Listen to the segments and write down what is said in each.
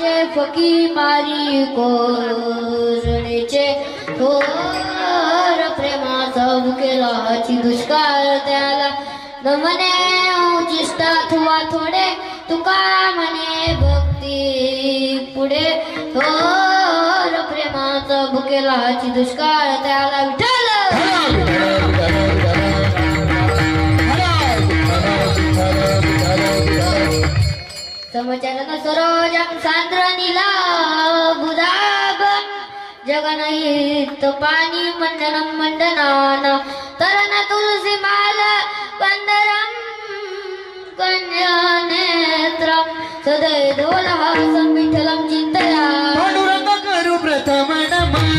धाम फकी मारी कोरणेचे थोर प्रेमाचा केलाची दुष्काळ त्याला. न म्हणे उचिष्टा थुवा थोडे तुका म्हणे भक्ती पुढे. थोर प्रेमाचा भुकेलाची दुष्काळ त्याला विठा समचरण सरोजं सान्द्र नीला बुधाब जगनहित पाणी मंडनं मंडनान तरण तुलसी माल कंदरं कन्यानेत्रं। सदय दोलहासं विठ्ठलं चिन्तया पांडुरंग करू प्रथम नमन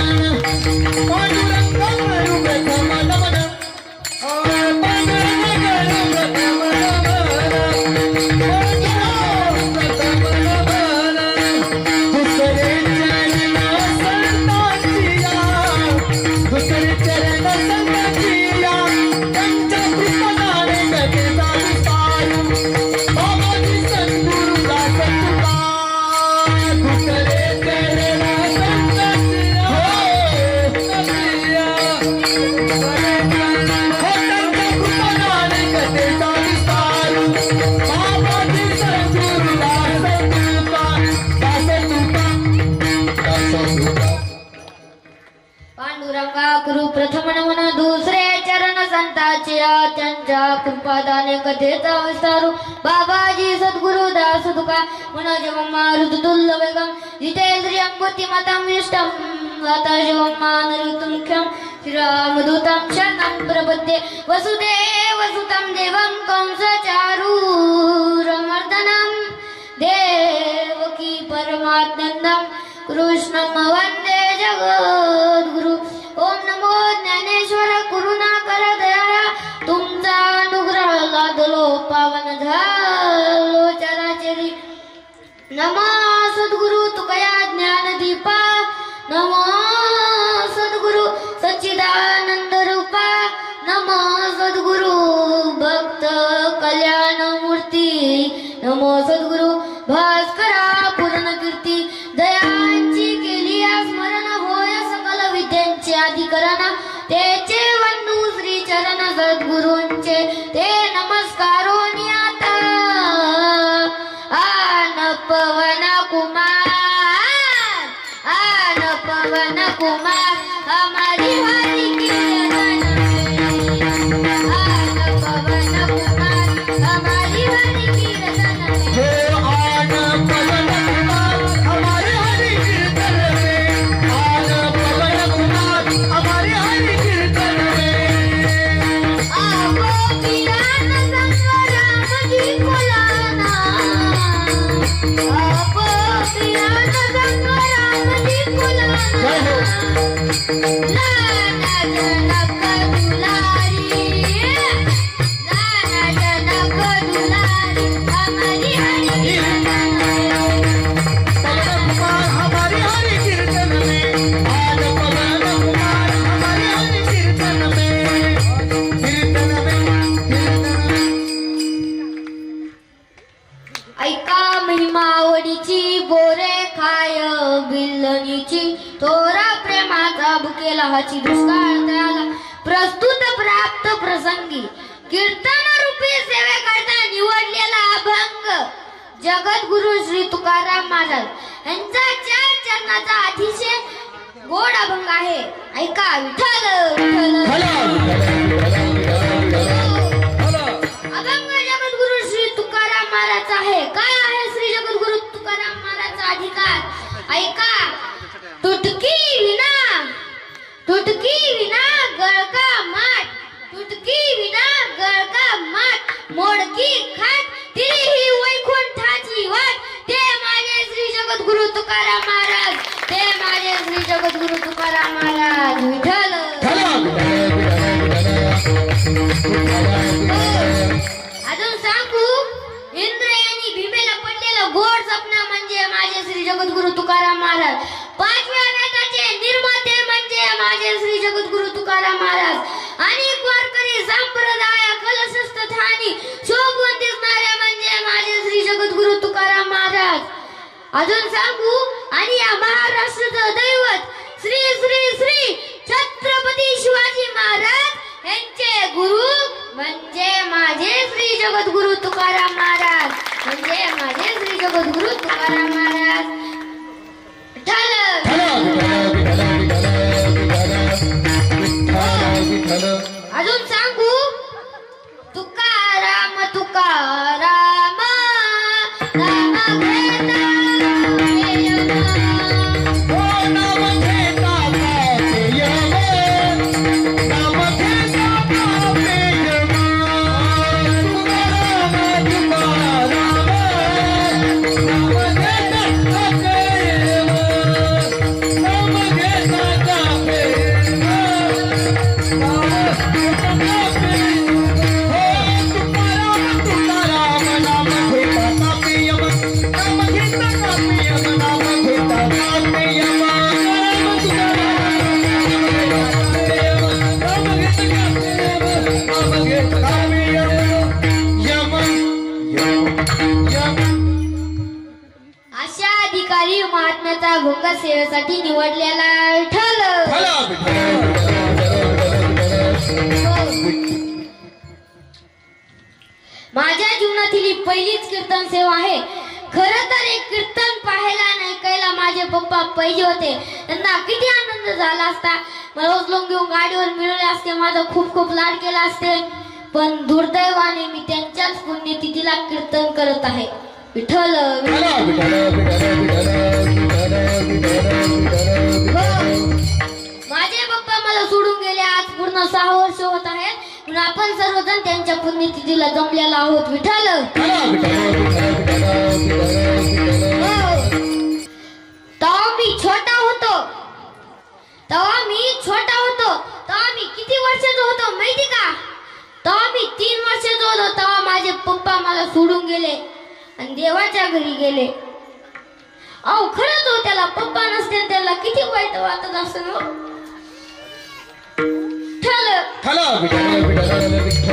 कृपादाने कथेचा विस्तारू बाबाजी सद्गुरु दास तुका मन जगम्मा ऋतुतुल्य वेगम जितेंद्रियं बुद्धिमतां विष्टं आता शिवम्मा नरुतुमुख्यं श्रीरामदूतं शरणं प्रपद्ये वसुदेव सुतं देवं कंसचारूरमर्दनं देवकी परमात्मन्दं कृष्णं वन्दे जगद्गुरु नमो सद्गुरु भास्करा पूर्ण कीर्ती. दयाची केली स्मरण होय सकल विद्यांचे अधिकरण. त्याचे वन्नू श्री चरण सद्गुरूंचे. ते नमस्कारो आता. आन पवन कुमार आन पवन कुमार. माझा प्रेमाचा भुकेला हाची दुष्काळ त्याला प्रस्तुत प्राप्त प्रसंगी कीर्तन रूपी सेवेकरता निवडलेला अभंग. जगत गुरु श्री तुकाराम महाराज यांचा चार चरणाचा अतिशय गोड अभंग आहे. ऐका विठ्ठल विठ्ठल. अभंग जगद्गुरु श्री तुकाराम महाराज आहे. काय आहे श्री जगद्गुरु तुकाराम महाराज अधिकार? ऐका तुटकी तुटकी विना गळका माठ? तुटकी विना गळका माठ? मोडकी खाट ती ही वैकुंठाची वाट. ते माझे श्री जगद्गुरु तुकाराम महाराज. ते माझे श्री जगद्गुरु तुकाराम महाराज. विठ्ठल. हो. अजून सांगू? इंद्र यांनी भीमेला पडलेलं गोड सपना म्हणजे माझे श्री जगद्गुरु तुकाराम महाराज. माझे श्री जगद्गुरु तुकाराम महाराज. आणि वारकरी संप्रदाय कलशस्थ ठाणी शोभून दिसणारे म्हणजे माझे श्री जगद्गुरु तुकाराम महाराज. अजून सांगू आणि या महाराष्ट्राचं दैवत श्री श्री श्री छत्रपती शिवाजी महाराज यांचे गुरु म्हणजे माझे श्री जगद्गुरु तुकाराम महाराज. म्हणजे माझे श्री जगद्गुरु तुकाराम महाराज. महात्म्याचा भोंगा सेवेसाठी निवडलेला विठ्ठल माझ्या जीवनातील ही पहिलीच कीर्तन सेवा आहे. खर तर एक कीर्तन पाहायला आणि ऐकायला माझे पप्पा पाहिजे होते. त्यांना किती आनंद झाला असता. मला उचलून घेऊन गाडीवर मिळवले असते. माझा खूप खूप लाड केला असते. पण दुर्दैवाने मी त्यांच्याच पुण्यतिथीला कीर्तन करत आहे. विठ्ठल विठ्ठल. आम्हाला सोडून गेले. आज पूर्ण सहा वर्ष होत आहेत. म्हणून आपण सर्वजण त्यांच्या पुण्यतिथीला जमलेला आहोत विठाल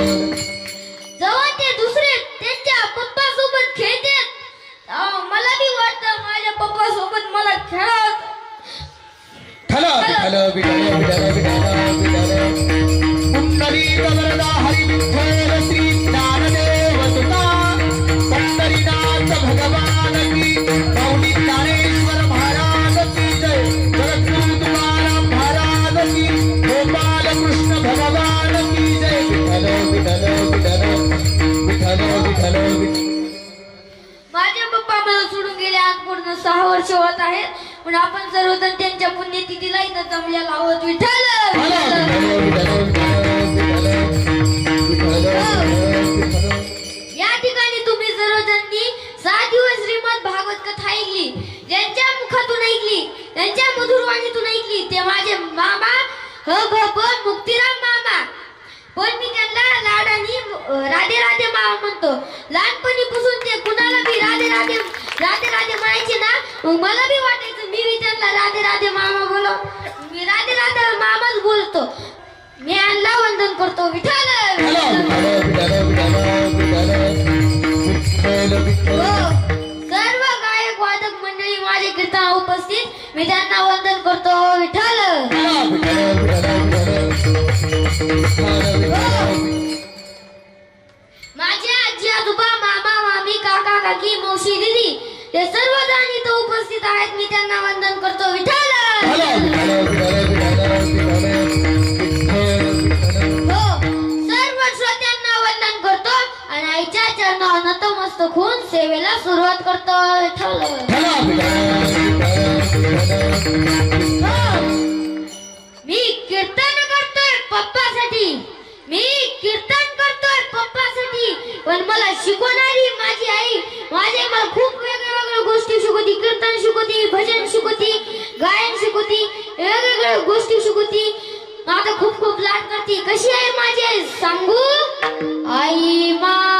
जेव्हा ते दुसरे त्यांच्या पप्पा सोबत तेव्हा मला बी वाटतं माझ्या पप्पा सोबत मला खेळत हॅलो पण आपण सर्वजण त्यांच्या पुण्यतिथीला इथं जमलेलो आहोत. विठ्ठल! या ठिकाणी तुम्ही सर्वजणांनी सात दिवस श्रीमद भागवत कथा ऐकली. ज्यांच्या मुखातून ऐकली त्यांच्या मधुरवाणीतून ऐकली ते माझे मामा ह भ मुक्तिराम मामा. पण मी त्यांना लाडानी राधे राधे मामा म्हणतो. लहानपणीपासून ते कुणाला बी राधे राधे राधे राधे म्हणायचे ना मला बी वाटायचं मी बी राधे राधे मामा बोलो. मी राधे राधे मामाच बोलतो. मी आणला वंदन करतो. विठाल हो. सर्व गायक वादक मंडळी माझे कीर्तन उपस्थित. मी त्यांना वंदन करतो. विठ्ठल! हो. विठ्ठल माझे आजी आजोबा मामा मामी काका काकी मावशी दिदी. ते सर्व जण इथं उपस्थित आहेत. मी त्यांना वंदन करतो. विठ्ठल! हो सर्व श्रोत्यांना वंदन करतो. आणि आईच्या चरणावर नतमस्तक होऊन सेवेला सुरुवात करतो. विठ्ठल! वेगवेगळ्या गोष्टी शिकवती माझा खूप खूप लाड करते. कशी आहे माझी सांगू? आई मा